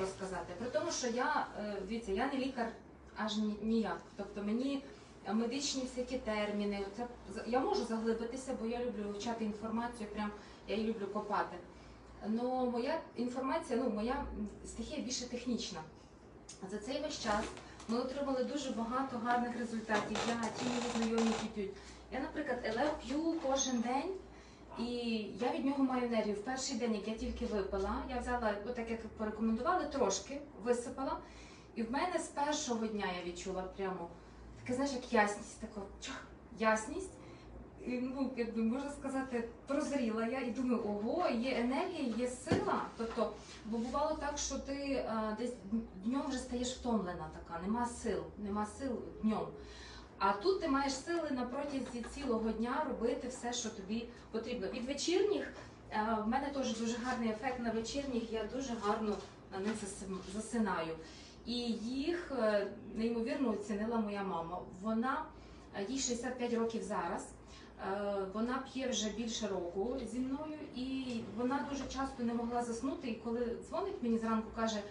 розказати. При тому, що я е, дивіться, я не лікар аж ніяк. Тобто мені медичні всякі терміни, це я можу заглибитися, бо я люблю вивчати інформацію, прям я її люблю копати. Ну моя інформація, ну моя стихія більше технічна. За цей весь час ми отримали дуже багато гарних результатів. Я ті знайомі які п'ють. Я, наприклад, елев п'ю кожен день. І я від нього маю енергію. В перший день, як я тільки випила, я взяла, отак як порекомендували, трошки висипала. І в мене з першого дня я відчула прямо таке, знаєш, як ясність, така чах, ясність. І, ну, якби можна сказати, прозріла я і думаю, ого, є енергія, є сила. Тобто, бо бувало так, що ти а, десь днем вже стаєш втомлена така, нема сил, нема сил днем. А тут ти маєш сили на протязі цілого дня робити все, що тобі потрібно. Від вечірніх е, в мене теж дуже гарний ефект на вечірніх. Я дуже гарно на них засинаю. І їх е, неймовірно оцінила моя мама. Вона е, їй 65 років зараз. Вона п'є вже більше року зі мною, і вона дуже часто не могла заснути. І коли дзвонить мені зранку, каже,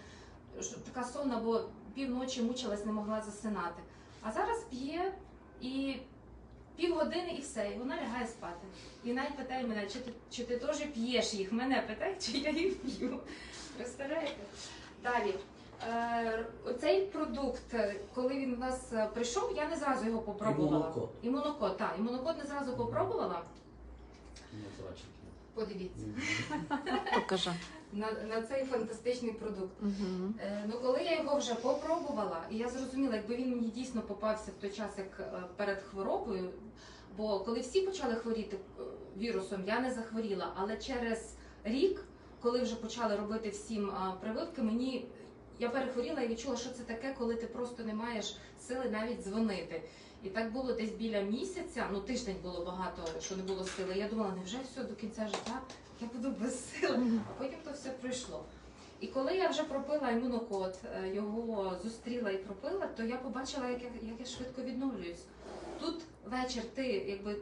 що така сонна, бо півночі мучилась, не могла засинати. А зараз п'є і півгодини і все, і вона лягає спати. І навіть питає мене, чи ти, чи ти теж п'єш їх? Мене питає, чи я їх п'ю. Представляєте? Далі. Е, оцей продукт, коли він у нас прийшов, я не зразу його попробувала. Імунокод. Імунокод, так. Імунокод не зразу попробувала. Подивіться Покажи. на, на цей фантастичний продукт. Угу. Е, Ну, коли я його вже попробувала, і я зрозуміла, якби він мені дійсно попався в той час, як е, перед хворобою. Бо коли всі почали хворіти е, вірусом, я не захворіла. Але через рік, коли вже почали робити всім е, прививки, мені я перехворіла і відчула, що це таке, коли ти просто не маєш сили навіть дзвонити. І так було десь біля місяця, ну тиждень було багато, що не було сили. Я думала, невже все до кінця життя я буду без сили, а потім то все пройшло. І коли я вже пропила імунокод, е, його зустріла і пропила, то я побачила, як я, як я швидко відновлююсь. Тут вечір ти, якби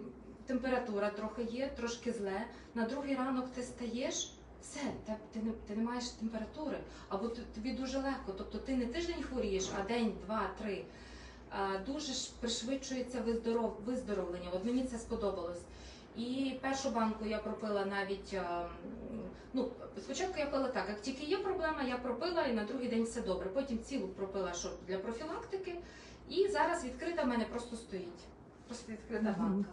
температура трохи є, трошки зле. На другий ранок ти стаєш, все, те- ти не, ти не маєш температури, або тобі дуже легко. Тобто ти не тиждень хворієш, а день, два, три. А, Дуже ж пришвидшується виздоров, виздоровлення. От мені це сподобалось. І першу банку я пропила навіть. Ну, спочатку я пила так, як тільки є проблема, я пропила і на другий день все добре. Потім цілу пропила що для профілактики. І зараз відкрита в мене просто стоїть. Просто відкрита банка.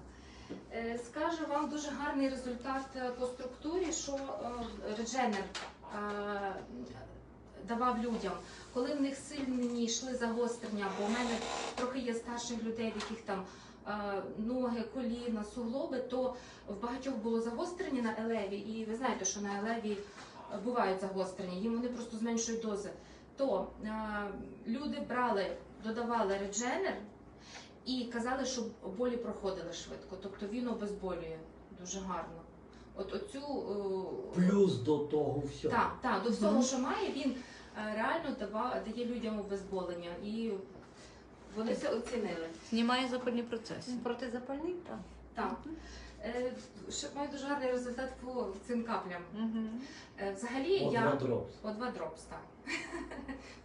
Е, Скажу вам дуже гарний результат е, по структурі, що е, Редженер давав людям, коли в них сильні йшли загострення, бо в мене трохи є старших людей, в яких там ноги, коліна, суглоби, то в багатьох було загострення на елеві, і ви знаєте, що на елеві бувають загострення, їм вони просто зменшують дози. То люди брали, додавали редженер і казали, що болі проходили швидко. Тобто він обезболює дуже гарно. От оцю е, Плюс до того всього. так, так, до всього, що має, він е, реально дає людям обезболення. І вони це оцінили. Знімає запальні процеси. Протизапальний? Так. Так. Е, ще маю дуже гарний результат по цим каплям. Угу. Е, взагалі От я. два дропс. О2 дропс, так.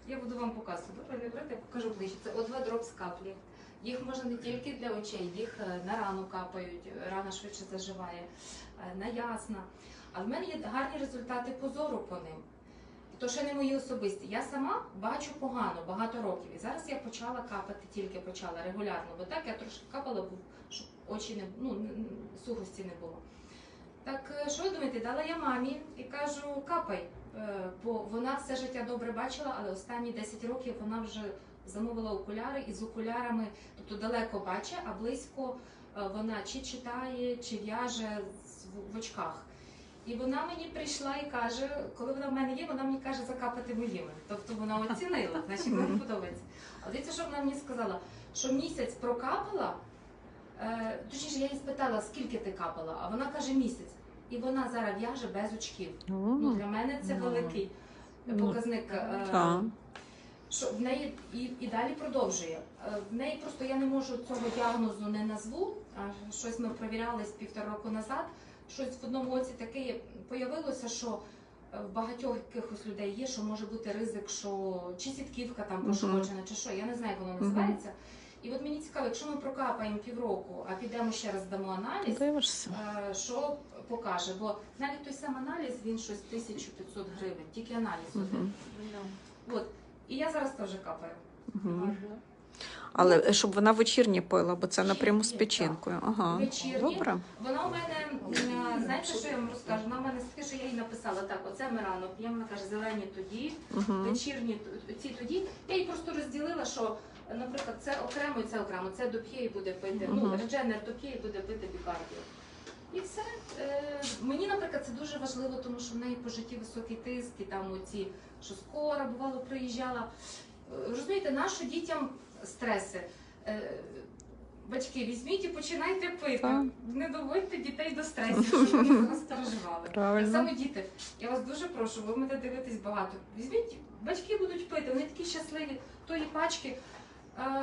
я буду вам показувати. Добре, не брати, я покажу ближче. Це О2 дропс каплі. Їх можна не тільки для очей, їх е, на рану капають, рана швидше заживає, е, на ясна. А в мене є гарні результати по зору по ним. То ще не мої особисті. Я сама бачу погано багато років. І зараз я почала капати, тільки почала регулярно. Бо так я трошки капала, щоб очі не ну, сухості не було. Так е, що ви думаєте, дала я мамі і кажу, капай. Бо вона все життя добре бачила, але останні 10 років вона вже замовила окуляри і з окулярами, тобто далеко бачить, а близько е, вона чи читає, чи в'яже в- очках. І вона мені прийшла і каже, коли вона в мене є, вона мені каже закапати моїми. Тобто вона оцінила, значить мені подобається. А дивіться, що вона мені сказала, що місяць прокапала, е, точніше, я її спитала, скільки ти капала, а вона каже місяць. І вона зараз в'яже без очків. Ну, для мене це Ну. великий Ну, показник. Е, що в неї і, і далі продовжує. Е, В неї просто я не можу цього діагнозу не назву. А щось ми провіряли з півтора року назад. Щось в одному оці таке появилося, що в багатьох якихось людей є, що може бути ризик, що чи сітківка там пошкоджена, чи що, я не знаю, як воно називається. І от мені цікаво, якщо ми прокапаємо півроку, а підемо ще раз дамо аналіз, Дивишся. е, що покаже? Бо навіть той сам аналіз він щось 1500 гривень, тільки аналіз один. Мгм. От. І я зараз теж капаю. Мгм. Але е, щоб вона вечірні пила, бо це напряму з печінкою. Ага. Вечірні. Добре. Вона у мене, знаєте, що я вам розкажу? Вона в мене таке, що я їй написала, так, оце ми рано п'ємо, вона каже, зелені тоді, Угу. вечірні ці тоді. Я їй просто розділила, що, наприклад, це окремо і це окремо. Це доп'є і буде пити. Ну, редженер доп'є і буде пити бікардіо. І все. Е, мені, наприклад, це дуже важливо, тому що в неї по житті високий тиск, і там оці, що скоро бувало приїжджала. Е, Розумієте, нащо дітям стреси? Е, Батьки, візьміть і починайте пити. Так. Не доводьте дітей до стресів, щоб вони вас переживали. Так само діти, я вас дуже прошу, ви мене дивитесь багато. Візьміть, батьки будуть пити, вони такі щасливі, тої пачки.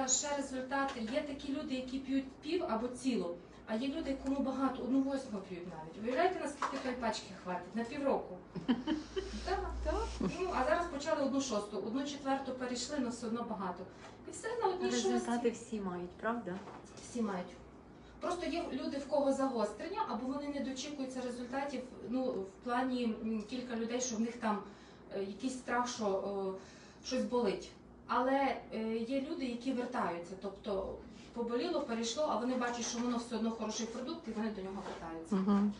Ще результати. Є такі люди, які п'ють пів або цілу, а є люди, кому багато, одну восьму п'ють навіть. Уявляєте, наскільки тої пачки хватить? На півроку. Так, так. Ну, а зараз почали одну шосту, одну четверту перейшли, але все одно багато. І все на одній Результати всі мають, правда? Всі мають. Просто є люди, в кого загострення, або вони не дочікуються результатів. Ну, в плані м, кілька людей, що в них там е, якийсь страх, що е, щось болить. Але е, є люди, які вертаються. Тобто поболіло, перейшло, а вони бачать, що воно все одно хороший продукт, і вони до нього вертаються. Угу.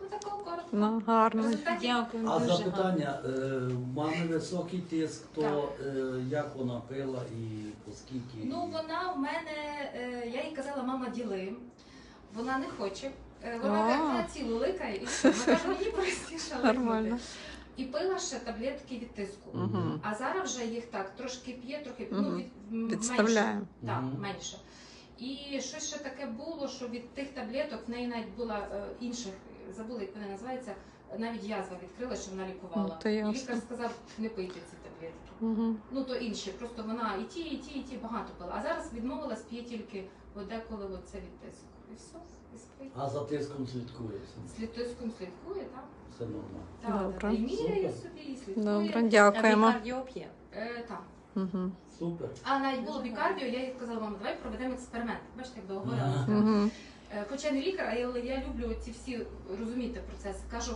Ну такого коротко. Ну, гарно. Дякую А дуже гарно. запитання, е, в мами високий тиск, то е, як вона пила і оскільки? Ну, вона в мене, е, я їй казала, мама, діли. Вона не хоче. Е, Вона А. каже, «Вона цілу ликає і все. Вона каже, мені простіше Нормально. І пила ще таблетки від тиску. Угу. А зараз вже їх так трошки п'є, трохи ну, від. Менше. Так, Мгм. менше. І щось ще таке було, що від тих таблеток в неї навіть була е, інших, забула, як вони називаються, навіть язва відкрила, що вона лікувала. Ну, і лікар сказав, не пийте ці таблетки. Угу. Ну то інші, просто вона і ті, і ті, і ті багато пила. А зараз відмовилась, п'є тільки от деколи оце від тиску. І і спить. А за тиском слідкується. Слід тиском слідкує, так? Все нормально. Так, Добре. І міряє собі, і слідкує. Добре, дякуємо. бікардіо п'є. Е, так. Угу. Супер. А навіть було бікардіо, я їй сказала, мама, давай проведемо експеримент. Бачите, як договорилася. Ага. Угу. Е, Хоча не лікар, але я люблю ці всі розуміти процеси. Кажу,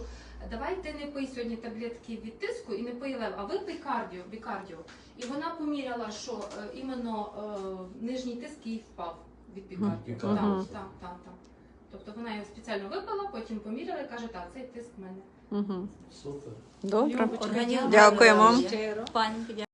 давай ти не пий сьогодні таблетки від тиску і не пий лев, а випий кардіо, бікардіо. І вона поміряла, що е, іменно е, нижній тиск їй впав від бікардіо. Від Так, так, так, так. Тобто вона його спеціально випила, потім поміряла і каже, так, цей тиск в мене. Угу. Супер. Добре. Дякуємо. Пані,